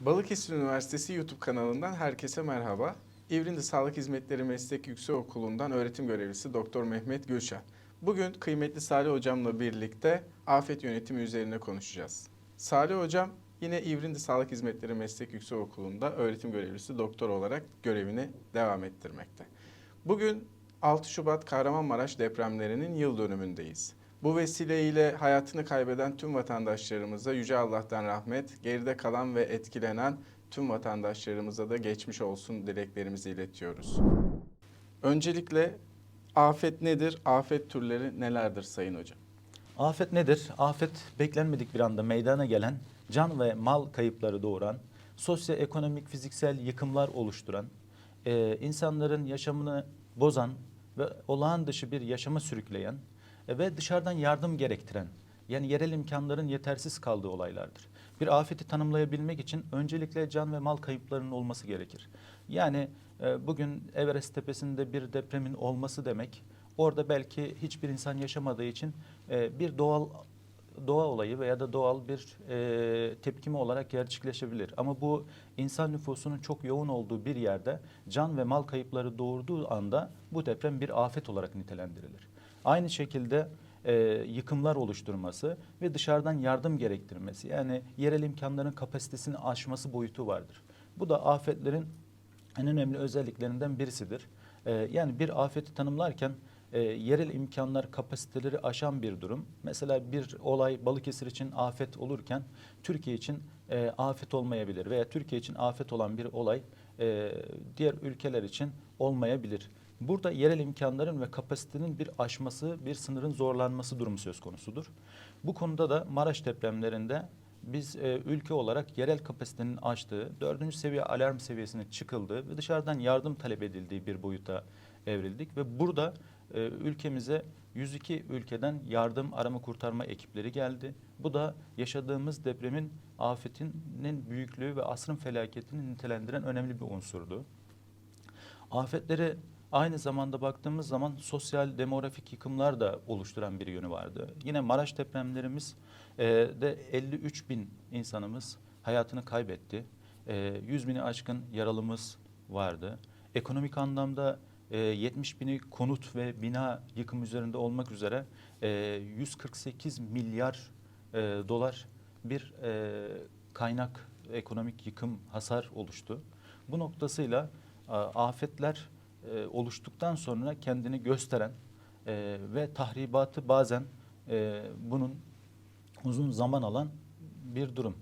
Balıkesir Üniversitesi YouTube kanalından herkese merhaba. İvrindi Sağlık Hizmetleri Meslek Yüksekokulu'ndan öğretim görevlisi Doktor Mehmet Gülşah. Bugün kıymetli Salih Hocam'la birlikte afet yönetimi üzerine konuşacağız. Salih Hocam yine İvrindi Sağlık Hizmetleri Meslek Yüksekokulu'nda öğretim görevlisi doktor olarak görevini devam ettirmekte. Bugün 6 Şubat Kahramanmaraş depremlerinin yıl dönümündeyiz. Bu vesileyle hayatını kaybeden tüm vatandaşlarımıza Yüce Allah'tan rahmet, geride kalan ve etkilenen tüm vatandaşlarımıza da geçmiş olsun dileklerimizi iletiyoruz. Öncelikle afet nedir? Afet türleri nelerdir Sayın Hocam? Afet nedir? Afet beklenmedik bir anda meydana gelen, can ve mal kayıpları doğuran, sosyoekonomik fiziksel yıkımlar oluşturan, insanların yaşamını bozan ve olağan dışı bir yaşama sürükleyen ve dışarıdan yardım gerektiren, yani yerel imkanların yetersiz kaldığı olaylardır. Bir afeti tanımlayabilmek için öncelikle can ve mal kayıplarının olması gerekir. Yani e, bugün Everest tepesinde bir depremin olması demek, orada belki hiçbir insan yaşamadığı için e, bir doğal doğa olayı veya da doğal bir e, tepkime olarak gerçekleşebilir. Ama bu insan nüfusunun çok yoğun olduğu bir yerde can ve mal kayıpları doğurduğu anda bu deprem bir afet olarak nitelendirilir. Aynı şekilde e, yıkımlar oluşturması ve dışarıdan yardım gerektirmesi yani yerel imkanların kapasitesini aşması boyutu vardır. Bu da afetlerin en önemli özelliklerinden birisidir. E, yani bir afeti tanımlarken e, yerel imkanlar kapasiteleri aşan bir durum. Mesela bir olay Balıkesir için afet olurken Türkiye için e, afet olmayabilir veya Türkiye için afet olan bir olay e, diğer ülkeler için olmayabilir. Burada yerel imkanların ve kapasitenin bir aşması, bir sınırın zorlanması durumu söz konusudur. Bu konuda da Maraş depremlerinde biz e, ülke olarak yerel kapasitenin aştığı, dördüncü seviye alarm seviyesine çıkıldığı ve dışarıdan yardım talep edildiği bir boyuta evrildik ve burada e, ülkemize 102 ülkeden yardım arama kurtarma ekipleri geldi. Bu da yaşadığımız depremin afetinin büyüklüğü ve asrın felaketini nitelendiren önemli bir unsurdu. Afetleri aynı zamanda baktığımız zaman sosyal demografik yıkımlar da oluşturan bir yönü vardı. Yine Maraş depremlerimiz e, de 53 bin insanımız hayatını kaybetti. E, 100 bini aşkın yaralımız vardı. Ekonomik anlamda e, 70 bini konut ve bina yıkım üzerinde olmak üzere e, 148 milyar e, dolar bir e, kaynak ekonomik yıkım hasar oluştu. Bu noktasıyla afetler e, oluştuktan sonra kendini gösteren e, ve tahribatı bazen e, bunun uzun zaman alan bir durum.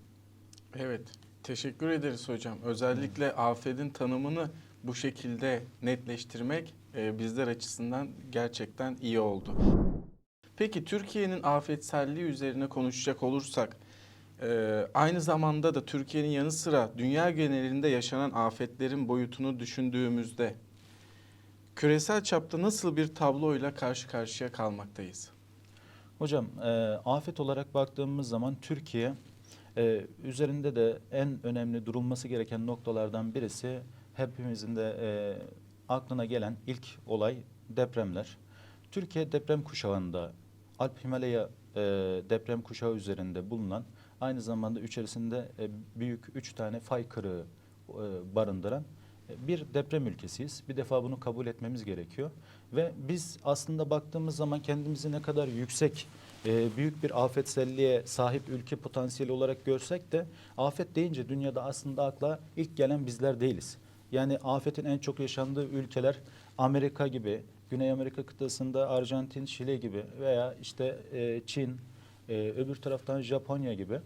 Evet, teşekkür ederiz hocam. Özellikle afetin tanımını bu şekilde netleştirmek e, bizler açısından gerçekten iyi oldu. Peki Türkiye'nin afetselliği üzerine konuşacak olursak, e, aynı zamanda da Türkiye'nin yanı sıra dünya genelinde yaşanan afetlerin boyutunu düşündüğümüzde küresel çapta nasıl bir tabloyla karşı karşıya kalmaktayız? Hocam e, afet olarak baktığımız zaman Türkiye e, üzerinde de en önemli durulması gereken noktalardan birisi hepimizin de e, aklına gelen ilk olay depremler. Türkiye deprem kuşağında Alp Himalaya e, deprem kuşağı üzerinde bulunan aynı zamanda içerisinde e, büyük üç tane fay kırığı e, barındıran bir deprem ülkesiyiz. Bir defa bunu kabul etmemiz gerekiyor. Ve biz aslında baktığımız zaman kendimizi ne kadar yüksek, e, büyük bir afetselliğe sahip ülke potansiyeli olarak görsek de afet deyince dünyada aslında akla ilk gelen bizler değiliz. Yani afetin en çok yaşandığı ülkeler Amerika gibi, Güney Amerika kıtasında Arjantin, Şile gibi veya işte e, Çin, e, öbür taraftan Japonya gibi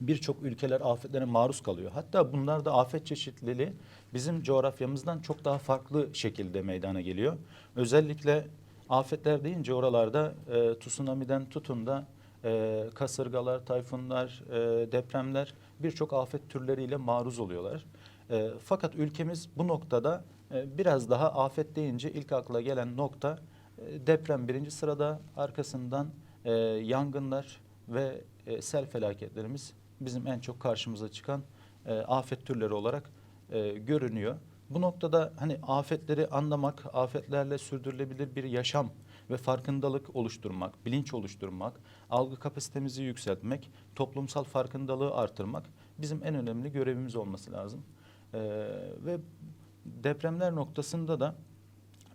birçok ülkeler afetlere maruz kalıyor. Hatta bunlarda afet çeşitliliği bizim coğrafyamızdan çok daha farklı şekilde meydana geliyor. Özellikle afetler deyince oralarda e, tsunami'den tutun da e, kasırgalar, tayfunlar, e, depremler birçok afet türleriyle maruz oluyorlar. E, fakat ülkemiz bu noktada e, biraz daha afet deyince ilk akla gelen nokta e, deprem birinci sırada arkasından e, yangınlar ve e, sel felaketlerimiz bizim en çok karşımıza çıkan e, afet türleri olarak e, görünüyor. Bu noktada hani afetleri anlamak, afetlerle sürdürülebilir bir yaşam ve farkındalık oluşturmak, bilinç oluşturmak, algı kapasitemizi yükseltmek, toplumsal farkındalığı artırmak bizim en önemli görevimiz olması lazım. Ee, ve depremler noktasında da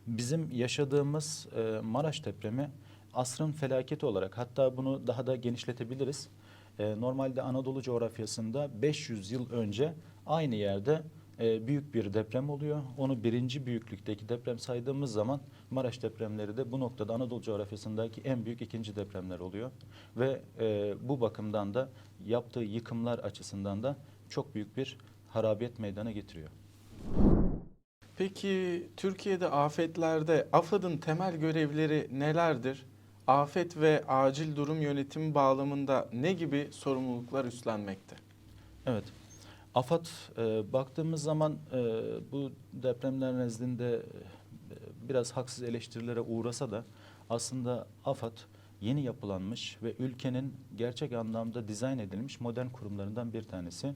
bizim yaşadığımız e, Maraş depremi asrın felaketi olarak hatta bunu daha da genişletebiliriz. E, normalde Anadolu coğrafyasında 500 yıl önce aynı yerde e, büyük bir deprem oluyor. Onu birinci büyüklükteki deprem saydığımız zaman Maraş depremleri de bu noktada Anadolu coğrafyasındaki en büyük ikinci depremler oluyor. Ve e, bu bakımdan da yaptığı yıkımlar açısından da çok büyük bir harabiyet meydana getiriyor. Peki Türkiye'de afetlerde AFAD'ın temel görevleri nelerdir? Afet ve acil durum yönetimi bağlamında ne gibi sorumluluklar üstlenmekte? Evet. AFAD e, baktığımız zaman e, bu depremler nezdinde e, biraz haksız eleştirilere uğrasa da aslında AFAD yeni yapılanmış ve ülkenin gerçek anlamda dizayn edilmiş modern kurumlarından bir tanesi.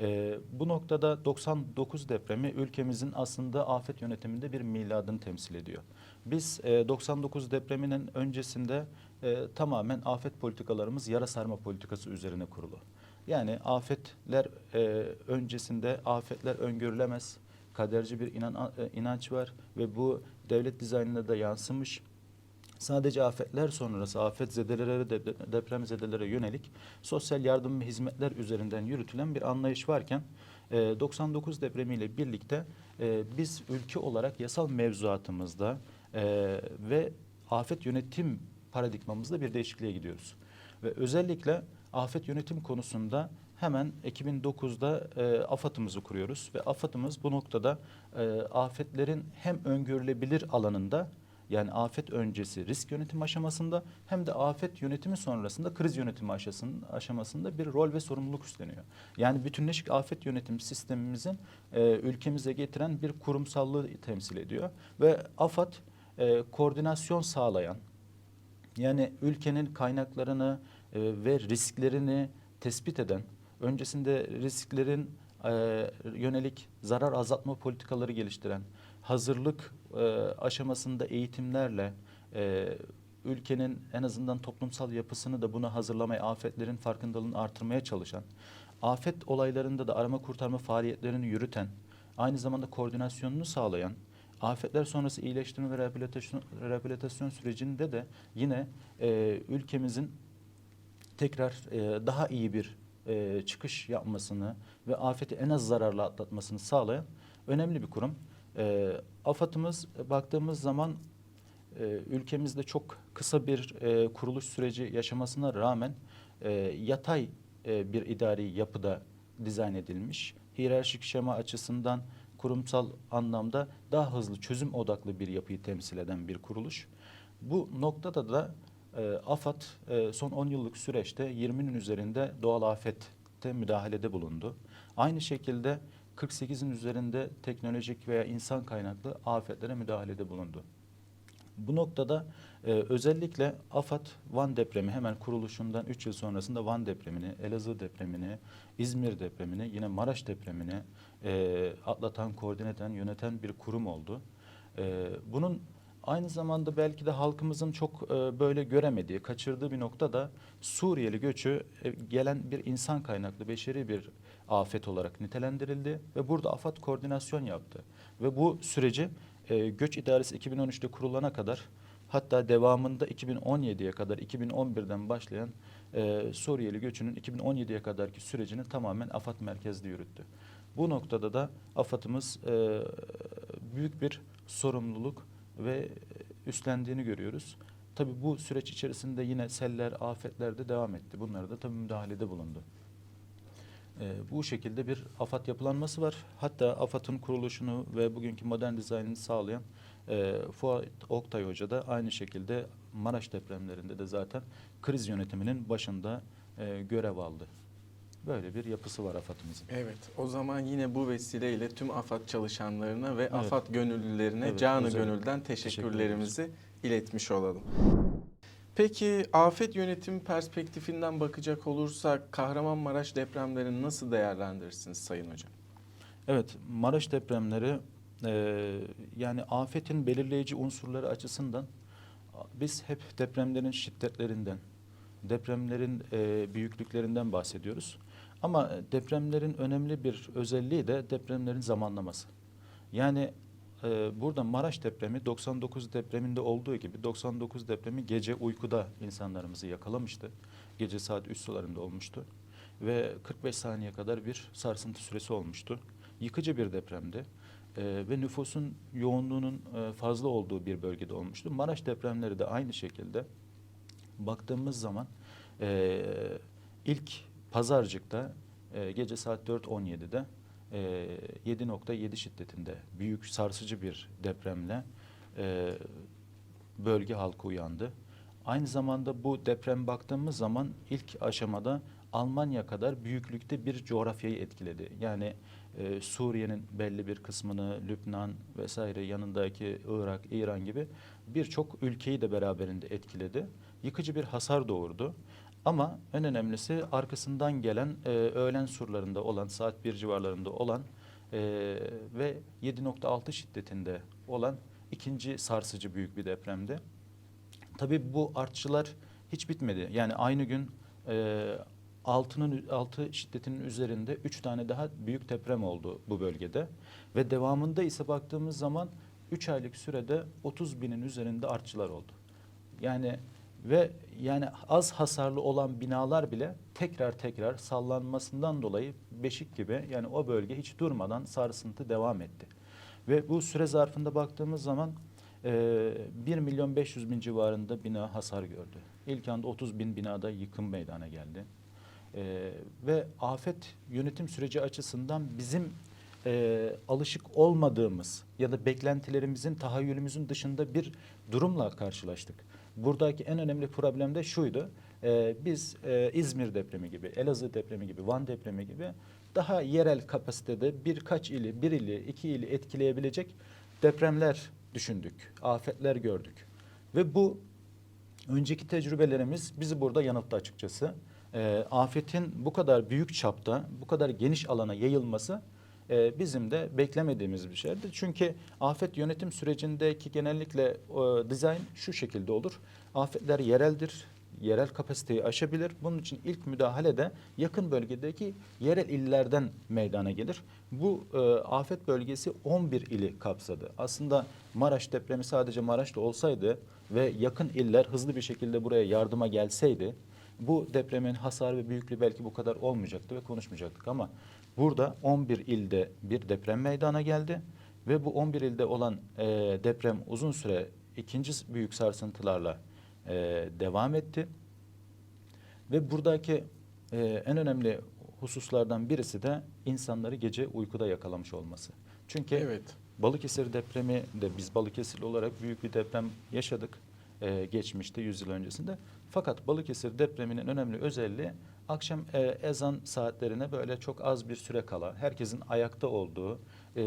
E, bu noktada 99 depremi ülkemizin aslında afet yönetiminde bir miladını temsil ediyor. Biz e, 99 depreminin öncesinde e, tamamen afet politikalarımız yara sarma politikası üzerine kurulu. Yani afetler e, öncesinde afetler öngörülemez. Kaderci bir inan, e, inanç var ve bu devlet dizaynına da yansımış. Sadece afetler sonrası afet zedelere, de- deprem zedelere yönelik sosyal yardım ve hizmetler üzerinden yürütülen bir anlayış varken e, 99 depremiyle birlikte e, biz ülke olarak yasal mevzuatımızda e, ve afet yönetim paradigmamızda bir değişikliğe gidiyoruz. Ve özellikle afet yönetim konusunda hemen 2009'da e, AFAD'ımızı kuruyoruz ve AFAD'ımız bu noktada e, afetlerin hem öngörülebilir alanında yani afet öncesi risk yönetimi aşamasında hem de afet yönetimi sonrasında kriz yönetimi aşamasında, bir rol ve sorumluluk üstleniyor. Yani bütünleşik afet yönetim sistemimizin e, ülkemize getiren bir kurumsallığı temsil ediyor ve AFAD e, koordinasyon sağlayan yani ülkenin kaynaklarını e, ve risklerini tespit eden, öncesinde risklerin e, yönelik zarar azaltma politikaları geliştiren, hazırlık e, aşamasında eğitimlerle e, ülkenin en azından toplumsal yapısını da buna hazırlamaya, afetlerin farkındalığını artırmaya çalışan, afet olaylarında da arama kurtarma faaliyetlerini yürüten, aynı zamanda koordinasyonunu sağlayan, afetler sonrası iyileştirme ve rehabilitasyon, rehabilitasyon sürecinde de yine e, ülkemizin tekrar e, daha iyi bir e, çıkış yapmasını ve afeti en az zararla atlatmasını sağlayan önemli bir kurum. E, AFAD'ımız baktığımız zaman e, ülkemizde çok kısa bir e, kuruluş süreci yaşamasına rağmen e, yatay e, bir idari yapıda dizayn edilmiş. Hiyerarşik şema açısından kurumsal anlamda daha hızlı çözüm odaklı bir yapıyı temsil eden bir kuruluş. Bu noktada da e, AFAD e, son 10 yıllık süreçte 20'nin üzerinde doğal afette müdahalede bulundu. Aynı şekilde 48'in üzerinde teknolojik veya insan kaynaklı afetlere müdahalede bulundu. Bu noktada e, özellikle AFAD Van depremi hemen kuruluşundan 3 yıl sonrasında Van depremini, Elazığ depremini, İzmir depremini, yine Maraş depremini e, atlatan, koordine eden, yöneten bir kurum oldu. E, bunun aynı zamanda belki de halkımızın çok e, böyle göremediği, kaçırdığı bir nokta da Suriyeli göçü e, gelen bir insan kaynaklı, beşeri bir afet olarak nitelendirildi ve burada AFAD koordinasyon yaptı. Ve bu süreci e, Göç İdaresi 2013'te kurulana kadar hatta devamında 2017'ye kadar 2011'den başlayan Suriyeli göçünün 2017'ye kadarki sürecini tamamen AFAD merkezli yürüttü. Bu noktada da AFAD'ımız büyük bir sorumluluk ve üstlendiğini görüyoruz. Tabii bu süreç içerisinde yine seller, afetler de devam etti. Bunlara da tabii müdahalede bulundu. E, bu şekilde bir AFAD yapılanması var. Hatta AFAD'ın kuruluşunu ve bugünkü modern dizaynını sağlayan e, Fuat Oktay Hoca da aynı şekilde Maraş depremlerinde de zaten kriz yönetiminin başında e, görev aldı. Böyle bir yapısı var AFAD'ımızın. Evet, o zaman yine bu vesileyle tüm AFAD çalışanlarına ve Evet. AFAD gönüllülerine Evet, canı gönülden teşekkür teşekkürlerimizi iletmiş olalım. Peki afet yönetimi perspektifinden bakacak olursak Kahramanmaraş depremlerini nasıl değerlendirirsiniz Sayın Hocam? Evet, Maraş depremleri e, yani afetin belirleyici unsurları açısından biz hep depremlerin şiddetlerinden, depremlerin e, büyüklüklerinden bahsediyoruz. Ama depremlerin önemli bir özelliği de depremlerin zamanlaması. Yani e, burada Maraş depremi 99 depreminde olduğu gibi 99 depremi gece uykuda insanlarımızı yakalamıştı. Gece saat 3 sularında olmuştu ve 45 saniye kadar bir sarsıntı süresi olmuştu. Yıkıcı bir depremdi e, ve nüfusun yoğunluğunun e, fazla olduğu bir bölgede olmuştu. Maraş depremleri de aynı şekilde baktığımız zaman e, ilk Pazarcık'ta e, gece saat 4.17'de e, 7.7 şiddetinde büyük sarsıcı bir depremle e, bölge halkı uyandı. Aynı zamanda bu deprem baktığımız zaman ilk aşamada Almanya kadar büyüklükte bir coğrafyayı etkiledi. Yani e, Suriye'nin belli bir kısmını, Lübnan vesaire yanındaki Irak, İran gibi birçok ülkeyi de beraberinde etkiledi. Yıkıcı bir hasar doğurdu. Ama en önemlisi arkasından gelen e, öğlen surlarında olan, saat 1 civarlarında olan e, ve 7.6 şiddetinde olan ikinci sarsıcı büyük bir depremdi. Tabii bu artçılar hiç bitmedi. Yani aynı gün e, altının altı şiddetinin üzerinde üç tane daha büyük deprem oldu bu bölgede ve devamında ise baktığımız zaman 3 aylık sürede 30 binin üzerinde artçılar oldu. Yani ve yani az hasarlı olan binalar bile tekrar tekrar sallanmasından dolayı beşik gibi yani o bölge hiç durmadan sarsıntı devam etti. Ve bu süre zarfında baktığımız zaman e, 1 milyon 500 bin civarında bina hasar gördü. İlk anda 30 bin binada yıkım meydana geldi. E, ve afet yönetim süreci açısından bizim e, alışık olmadığımız ya da beklentilerimizin, tahayyülümüzün dışında bir durumla karşılaştık. Buradaki en önemli problem de şuydu. E, biz e, İzmir depremi gibi, Elazığ depremi gibi, Van depremi gibi daha yerel kapasitede birkaç ili, bir ili, iki ili etkileyebilecek depremler düşündük, afetler gördük. Ve bu önceki tecrübelerimiz bizi burada yanılttı açıkçası. E, afetin bu kadar büyük çapta, bu kadar geniş alana yayılması e, bizim de beklemediğimiz bir şeydi. Çünkü afet yönetim sürecindeki genellikle e, dizayn şu şekilde olur. Afetler yereldir, yerel kapasiteyi aşabilir. Bunun için ilk müdahale de yakın bölgedeki yerel illerden meydana gelir. Bu e, afet bölgesi 11 ili kapsadı. Aslında Maraş depremi sadece Maraş'ta olsaydı ve yakın iller hızlı bir şekilde buraya yardıma gelseydi bu depremin hasar ve büyüklüğü belki bu kadar olmayacaktı ve konuşmayacaktık ama burada 11 ilde bir deprem meydana geldi ve bu 11 ilde olan e, deprem uzun süre ikinci büyük sarsıntılarla e, devam etti. Ve buradaki e, en önemli hususlardan birisi de insanları gece uykuda yakalamış olması. Çünkü Evet. Balıkesir depremi de biz Balıkesirli olarak büyük bir deprem yaşadık e, geçmişte 100 yıl öncesinde. Fakat Balıkesir depreminin önemli özelliği akşam e, ezan saatlerine böyle çok az bir süre kala herkesin ayakta olduğu e,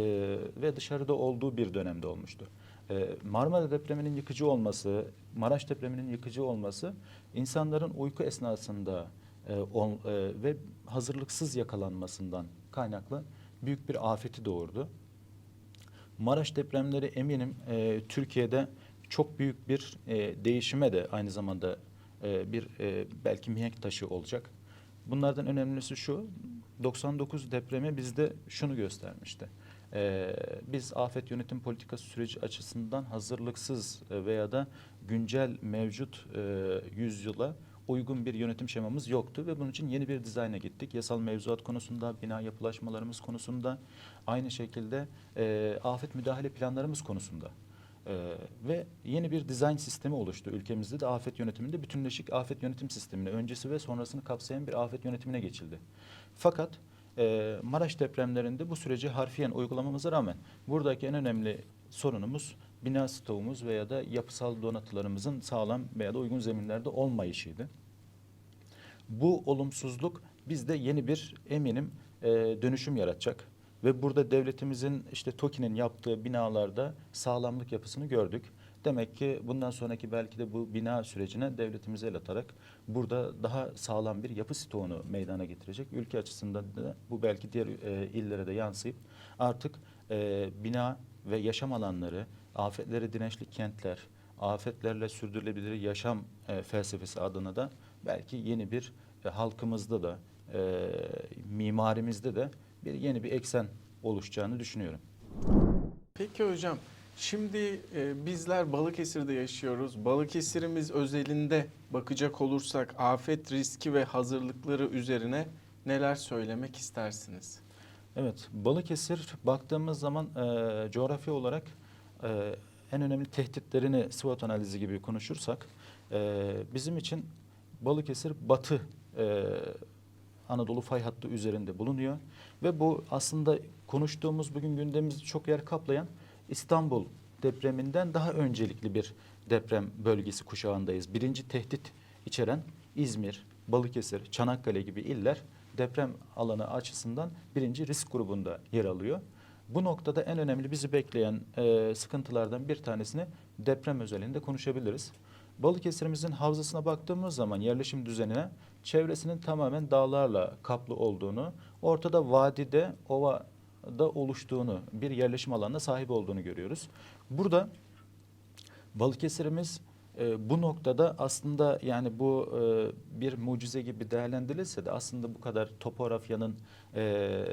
ve dışarıda olduğu bir dönemde olmuştu. E, Marmara depreminin yıkıcı olması, Maraş depreminin yıkıcı olması insanların uyku esnasında e, ol, e, ve hazırlıksız yakalanmasından kaynaklı büyük bir afeti doğurdu. Maraş depremleri eminim e, Türkiye'de çok büyük bir e, değişime de aynı zamanda e, bir e, belki mihenk taşı olacak. Bunlardan önemlisi şu, 99 depremi bizde şunu göstermişti. E, biz afet yönetim politikası süreci açısından hazırlıksız e, veya da güncel mevcut e, yüzyıla uygun bir yönetim şemamız yoktu ve bunun için yeni bir dizayna gittik. Yasal mevzuat konusunda, bina yapılaşmalarımız konusunda, aynı şekilde e, afet müdahale planlarımız konusunda. Ee, ve yeni bir dizayn sistemi oluştu ülkemizde de afet yönetiminde bütünleşik afet yönetim sistemine öncesi ve sonrasını kapsayan bir afet yönetimine geçildi. Fakat e, Maraş depremlerinde bu süreci harfiyen uygulamamıza rağmen buradaki en önemli sorunumuz bina stoğumuz veya da yapısal donatılarımızın sağlam veya da uygun zeminlerde olmayışıydı. Bu olumsuzluk bizde yeni bir eminim e, dönüşüm yaratacak. Ve burada devletimizin işte TOKİ'nin yaptığı binalarda sağlamlık yapısını gördük. Demek ki bundan sonraki belki de bu bina sürecine devletimize el atarak burada daha sağlam bir yapı stoğunu meydana getirecek. Ülke açısından da bu belki diğer e, illere de yansıyıp artık e, bina ve yaşam alanları, afetlere dirençli kentler, afetlerle sürdürülebilir yaşam e, felsefesi adına da belki yeni bir e, halkımızda da e, mimarimizde de bir yeni bir eksen oluşacağını düşünüyorum. Peki hocam, şimdi e, bizler Balıkesir'de yaşıyoruz. Balıkesir'imiz özelinde bakacak olursak afet riski ve hazırlıkları üzerine neler söylemek istersiniz? Evet, Balıkesir baktığımız zaman e, coğrafya olarak e, en önemli tehditlerini SWOT analizi gibi konuşursak e, bizim için Balıkesir batı e, Anadolu fay hattı üzerinde bulunuyor ve bu aslında konuştuğumuz bugün gündemimizde çok yer kaplayan İstanbul depreminden daha öncelikli bir deprem bölgesi kuşağındayız. Birinci tehdit içeren İzmir, Balıkesir, Çanakkale gibi iller deprem alanı açısından birinci risk grubunda yer alıyor. Bu noktada en önemli bizi bekleyen e, sıkıntılardan bir tanesini deprem özelinde konuşabiliriz. Balıkesir'imizin havzasına baktığımız zaman yerleşim düzenine çevresinin tamamen dağlarla kaplı olduğunu, ortada vadide, ovada oluştuğunu, bir yerleşim alanına sahip olduğunu görüyoruz. Burada Balıkesir'imiz e, bu noktada aslında yani bu e, bir mucize gibi değerlendirilse de aslında bu kadar topografyanın e,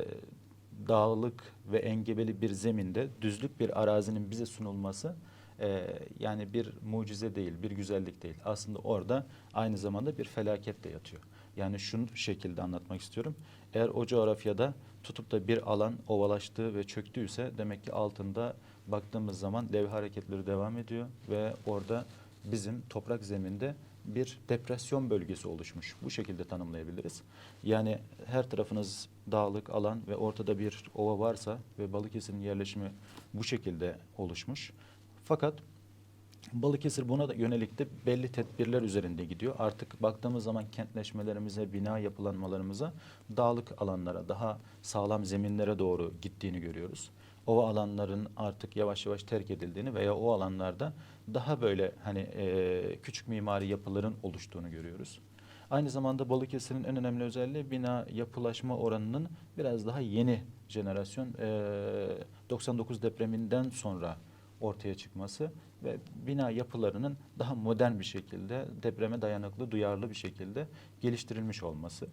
dağlık ve engebeli bir zeminde düzlük bir arazinin bize sunulması e, yani bir mucize değil, bir güzellik değil. Aslında orada aynı zamanda bir felaket de yatıyor. Yani şunu şekilde anlatmak istiyorum. Eğer o coğrafyada tutup da bir alan ovalaştığı ve çöktüyse demek ki altında baktığımız zaman dev hareketleri devam ediyor ve orada bizim toprak zeminde bir depresyon bölgesi oluşmuş. Bu şekilde tanımlayabiliriz. Yani her tarafınız dağlık alan ve ortada bir ova varsa ve Balıkesir'in yerleşimi bu şekilde oluşmuş. Fakat Balıkesir buna da yönelik de belli tedbirler üzerinde gidiyor. Artık baktığımız zaman kentleşmelerimize, bina yapılanmalarımıza dağlık alanlara, daha sağlam zeminlere doğru gittiğini görüyoruz. O alanların artık yavaş yavaş terk edildiğini veya o alanlarda daha böyle hani e, küçük mimari yapıların oluştuğunu görüyoruz. Aynı zamanda Balıkesir'in en önemli özelliği bina yapılaşma oranının biraz daha yeni jenerasyon e, 99 depreminden sonra ortaya çıkması ve bina yapılarının daha modern bir şekilde depreme dayanıklı, duyarlı bir şekilde geliştirilmiş olması.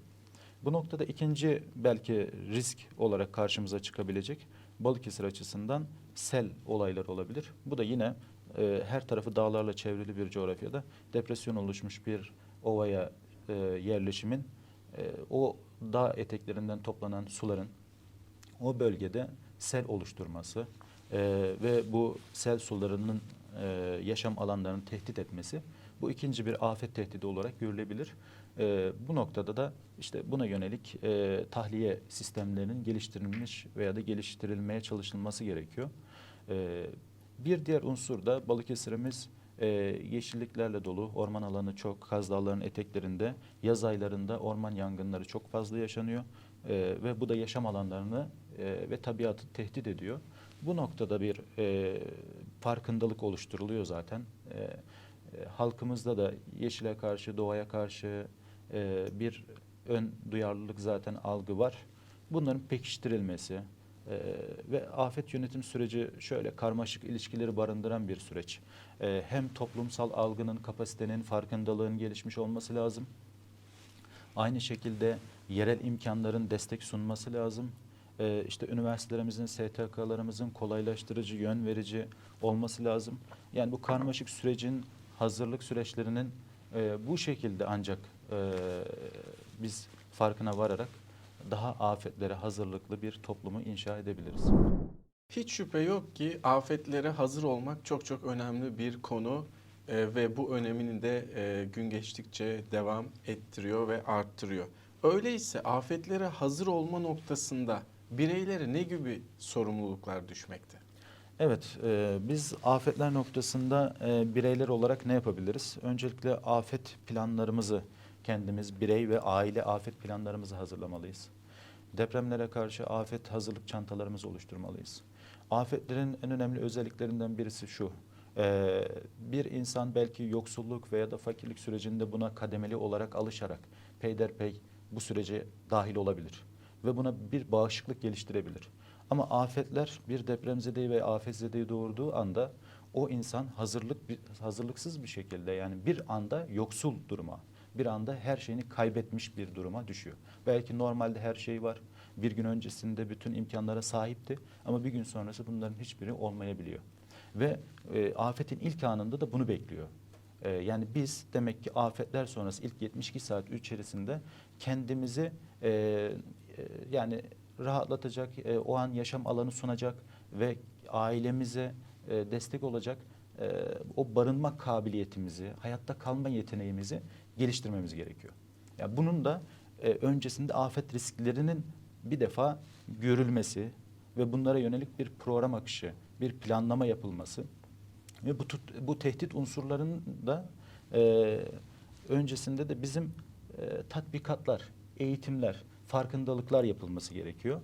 Bu noktada ikinci belki risk olarak karşımıza çıkabilecek Balıkesir açısından sel olayları olabilir. Bu da yine e, her tarafı dağlarla çevrili bir coğrafyada depresyon oluşmuş bir ovaya e, yerleşimin e, o dağ eteklerinden toplanan suların o bölgede sel oluşturması e, ve bu sel sularının e, yaşam alanlarını tehdit etmesi bu ikinci bir afet tehdidi olarak görülebilir. E, bu noktada da işte buna yönelik e, tahliye sistemlerinin geliştirilmiş veya da geliştirilmeye çalışılması gerekiyor. E, bir diğer unsur da Balıkesir'imiz e, yeşilliklerle dolu, orman alanı çok, Kaz Dağları'nın eteklerinde, yaz aylarında orman yangınları çok fazla yaşanıyor E, ve bu da yaşam alanlarını e, ve tabiatı tehdit ediyor. Bu noktada bir e, farkındalık oluşturuluyor zaten. E, e, halkımızda da yeşile karşı, doğaya karşı e, bir ön duyarlılık zaten algı var. Bunların pekiştirilmesi e, ve afet yönetim süreci şöyle karmaşık ilişkileri barındıran bir süreç. E, hem toplumsal algının, kapasitenin, farkındalığın gelişmiş olması lazım. Aynı şekilde yerel imkanların destek sunması lazım. Ee, işte üniversitelerimizin, STK'larımızın kolaylaştırıcı, yön verici olması lazım. Yani bu karmaşık sürecin hazırlık süreçlerinin e, bu şekilde ancak e, biz farkına vararak daha afetlere hazırlıklı bir toplumu inşa edebiliriz. Hiç şüphe yok ki afetlere hazır olmak çok çok önemli bir konu e, ve bu önemini de e, gün geçtikçe devam ettiriyor ve arttırıyor. Öyleyse afetlere hazır olma noktasında bireylere ne gibi sorumluluklar düşmekte? Evet, e, biz afetler noktasında e, bireyler olarak ne yapabiliriz? Öncelikle afet planlarımızı kendimiz birey ve aile afet planlarımızı hazırlamalıyız. Depremlere karşı afet hazırlık çantalarımızı oluşturmalıyız. Afetlerin en önemli özelliklerinden birisi şu. e, bir insan belki yoksulluk veya da fakirlik sürecinde buna kademeli olarak alışarak peyderpey bu sürece dahil olabilir ve buna bir bağışıklık geliştirebilir. Ama afetler bir depremzedeyi ve afetzedeyi doğurduğu anda o insan hazırlık hazırlıksız bir şekilde yani bir anda yoksul duruma, bir anda her şeyini kaybetmiş bir duruma düşüyor. Belki normalde her şey var. Bir gün öncesinde bütün imkanlara sahipti ama bir gün sonrası bunların hiçbiri olmayabiliyor. Ve e, afetin ilk anında da bunu bekliyor. E, yani biz demek ki afetler sonrası ilk 72 saat içerisinde kendimizi e, yani rahatlatacak, e, o an yaşam alanı sunacak ve ailemize e, destek olacak e, o barınma kabiliyetimizi, hayatta kalma yeteneğimizi geliştirmemiz gerekiyor. Ya bunun da e, öncesinde afet risklerinin bir defa görülmesi ve bunlara yönelik bir program akışı, bir planlama yapılması ve bu tut- bu tehdit unsurlarının da e, öncesinde de bizim e, tatbikatlar, eğitimler, farkındalıklar yapılması gerekiyor.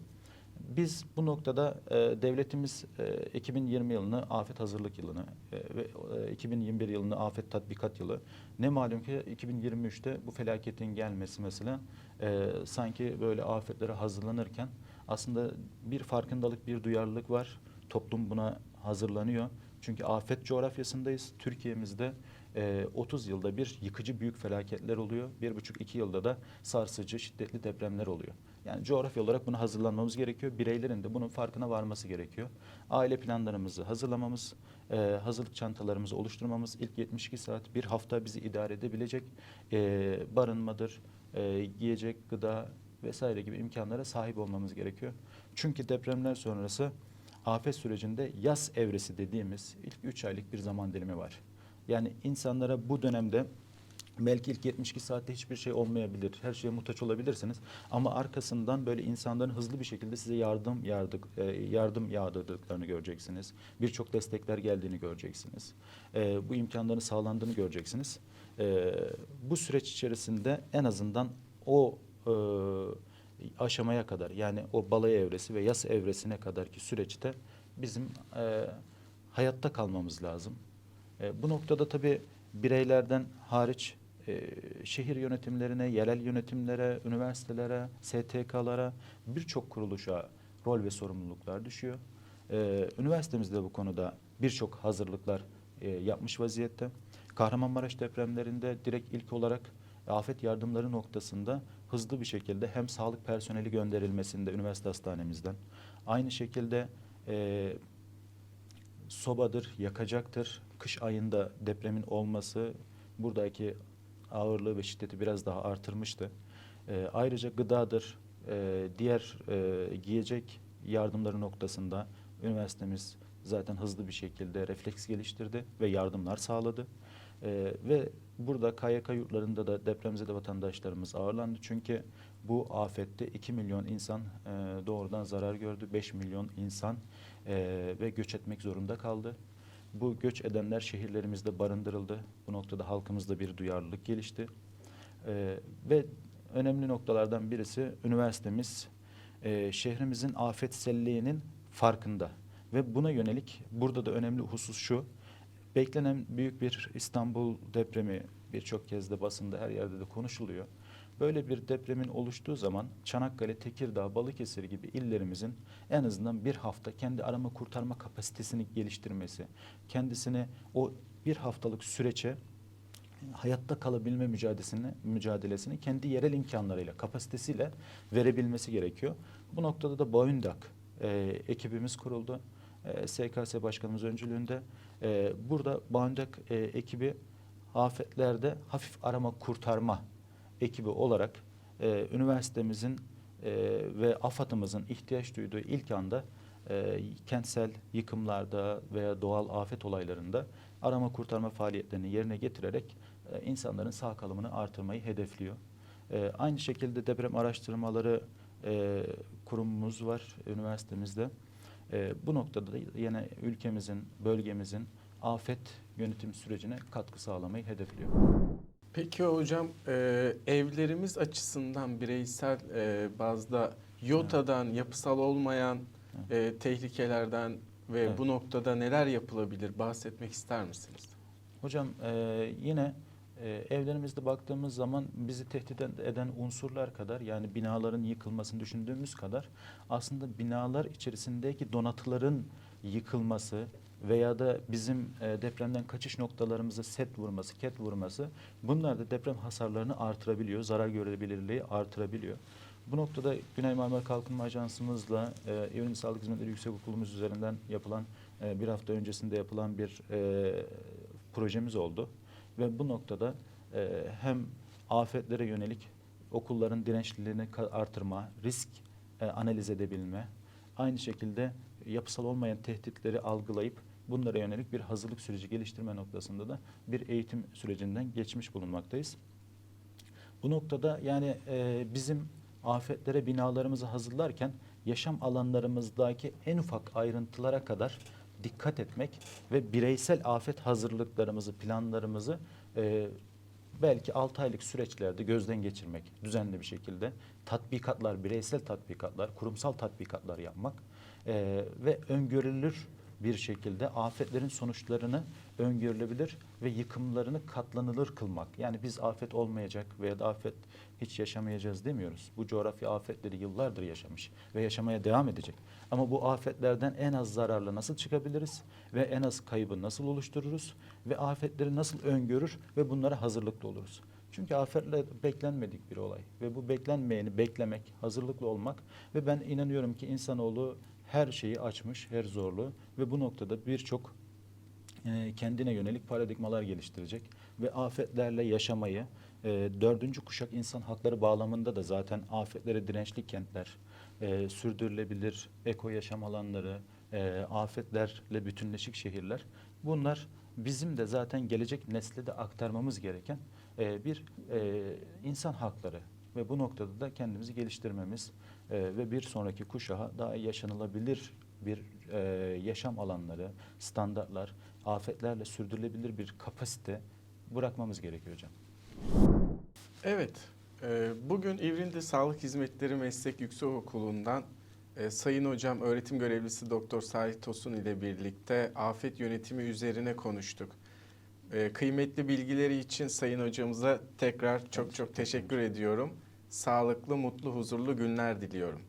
Biz bu noktada e, devletimiz e, 2020 yılını afet hazırlık yılını e, ve e, 2021 yılını afet tatbikat yılı. Ne malum ki 2023'te bu felaketin gelmesi mesela e, sanki böyle afetlere hazırlanırken aslında bir farkındalık, bir duyarlılık var. Toplum buna hazırlanıyor. Çünkü afet coğrafyasındayız. Türkiye'mizde e, 30 yılda bir yıkıcı büyük felaketler oluyor. Bir buçuk iki yılda da sarsıcı şiddetli depremler oluyor. Yani coğrafya olarak buna hazırlanmamız gerekiyor. Bireylerin de bunun farkına varması gerekiyor. Aile planlarımızı hazırlamamız, e, hazırlık çantalarımızı oluşturmamız, ilk 72 saat bir hafta bizi idare edebilecek e, barınmadır, e, giyecek, gıda vesaire gibi imkanlara sahip olmamız gerekiyor. Çünkü depremler sonrası afet sürecinde yaz evresi dediğimiz ilk 3 aylık bir zaman dilimi var. Yani insanlara bu dönemde belki ilk 72 saatte hiçbir şey olmayabilir. Her şeye muhtaç olabilirsiniz. Ama arkasından böyle insanların hızlı bir şekilde size yardım yardık, e, yardım yağdırdıklarını göreceksiniz. Birçok destekler geldiğini göreceksiniz. E, bu imkanların sağlandığını göreceksiniz. E, bu süreç içerisinde en azından o aşamaya kadar yani o balay evresi ve yas evresine kadarki süreçte bizim hayatta kalmamız lazım. E, bu noktada tabii bireylerden hariç e, şehir yönetimlerine, yerel yönetimlere, üniversitelere, STK'lara birçok kuruluşa rol ve sorumluluklar düşüyor. E, üniversitemiz de bu konuda birçok hazırlıklar e, yapmış vaziyette. Kahramanmaraş depremlerinde direkt ilk olarak afet yardımları noktasında hızlı bir şekilde hem sağlık personeli gönderilmesinde üniversite hastanemizden, aynı şekilde e, sobadır, yakacaktır. Kış ayında depremin olması buradaki ağırlığı ve şiddeti biraz daha artırmıştı. E, ayrıca gıdadır, e, diğer e, giyecek yardımları noktasında üniversitemiz zaten hızlı bir şekilde refleks geliştirdi ve yardımlar sağladı. E, ve burada KYK yurtlarında da depremzede vatandaşlarımız ağırlandı. Çünkü bu afette 2 milyon insan e, doğrudan zarar gördü. 5 milyon insan e, ve göç etmek zorunda kaldı. Bu göç edenler şehirlerimizde barındırıldı. Bu noktada halkımızda bir duyarlılık gelişti. E, ve önemli noktalardan birisi üniversitemiz e, şehrimizin afetselliğinin farkında. Ve buna yönelik burada da önemli husus şu. Beklenen büyük bir İstanbul depremi birçok kez de basında her yerde de konuşuluyor. Böyle bir depremin oluştuğu zaman Çanakkale, Tekirdağ, Balıkesir gibi illerimizin en azından bir hafta kendi arama kurtarma kapasitesini geliştirmesi, kendisini o bir haftalık süreçe hayatta kalabilme mücadelesini, mücadelesini kendi yerel imkanlarıyla, kapasitesiyle verebilmesi gerekiyor. Bu noktada da Boyundak e, ekibimiz kuruldu. E, SKS Başkanımız öncülüğünde. E, burada Boyundak e, ekibi afetlerde hafif arama kurtarma ekibi olarak e, üniversitemizin e, ve AFAD'ımızın ihtiyaç duyduğu ilk anda e, kentsel yıkımlarda veya doğal afet olaylarında arama kurtarma faaliyetlerini yerine getirerek e, insanların sağ kalımını artırmayı hedefliyor. E, aynı şekilde deprem araştırmaları e, kurumumuz var üniversitemizde. E, bu noktada da yine ülkemizin, bölgemizin afet yönetim sürecine katkı sağlamayı hedefliyor. Peki hocam e, evlerimiz açısından bireysel e, bazda YOTA'dan, yapısal olmayan e, tehlikelerden ve Evet. bu noktada neler yapılabilir bahsetmek ister misiniz? Hocam e, yine e, evlerimizde baktığımız zaman bizi tehdit eden unsurlar kadar yani binaların yıkılmasını düşündüğümüz kadar aslında binalar içerisindeki donatıların yıkılması veya da bizim e, depremden kaçış noktalarımıza set vurması, ket vurması bunlar da deprem hasarlarını artırabiliyor, zarar görebilirliği artırabiliyor. Bu noktada Güney Marmara Kalkınma Ajansımızla e, İvrin Sağlık Hizmetleri Yüksek Okulumuz üzerinden yapılan e, bir hafta öncesinde yapılan bir e, projemiz oldu. Ve bu noktada e, hem afetlere yönelik okulların dirençliliğini artırma, risk e, analiz edebilme, aynı şekilde yapısal olmayan tehditleri algılayıp bunlara yönelik bir hazırlık süreci geliştirme noktasında da bir eğitim sürecinden geçmiş bulunmaktayız. Bu noktada yani e, bizim afetlere binalarımızı hazırlarken yaşam alanlarımızdaki en ufak ayrıntılara kadar dikkat etmek ve bireysel afet hazırlıklarımızı, planlarımızı e, belki 6 aylık süreçlerde gözden geçirmek düzenli bir şekilde tatbikatlar, bireysel tatbikatlar, kurumsal tatbikatlar yapmak e, ve öngörülür bir şekilde afetlerin sonuçlarını öngörülebilir ve yıkımlarını katlanılır kılmak. Yani biz afet olmayacak veya da afet hiç yaşamayacağız demiyoruz. Bu coğrafya afetleri yıllardır yaşamış ve yaşamaya devam edecek. Ama bu afetlerden en az zararla nasıl çıkabiliriz ve en az kaybı nasıl oluştururuz ve afetleri nasıl öngörür ve bunlara hazırlıklı oluruz. Çünkü afetle beklenmedik bir olay ve bu beklenmeyeni beklemek, hazırlıklı olmak ve ben inanıyorum ki insanoğlu her şeyi açmış, her zorluğu ve bu noktada birçok e, kendine yönelik paradigmalar geliştirecek ve afetlerle yaşamayı e, dördüncü kuşak insan hakları bağlamında da zaten afetlere dirençli kentler, e, sürdürülebilir eko yaşam alanları, e, afetlerle bütünleşik şehirler. Bunlar bizim de zaten gelecek nesle de aktarmamız gereken e, bir e, insan hakları ve bu noktada da kendimizi geliştirmemiz e, ve bir sonraki kuşağa daha yaşanılabilir bir e, yaşam alanları, standartlar, afetlerle sürdürülebilir bir kapasite bırakmamız gerekiyor hocam. Evet, e, bugün İvrindi Sağlık Hizmetleri Meslek Yüksekokulu'ndan e, Sayın Hocam öğretim görevlisi Doktor Salih Tosun ile birlikte afet yönetimi üzerine konuştuk. E, Kıymetli bilgileri için Sayın Hocamıza tekrar çok çok teşekkür ediyorum. Sağlıklı, mutlu, huzurlu günler diliyorum.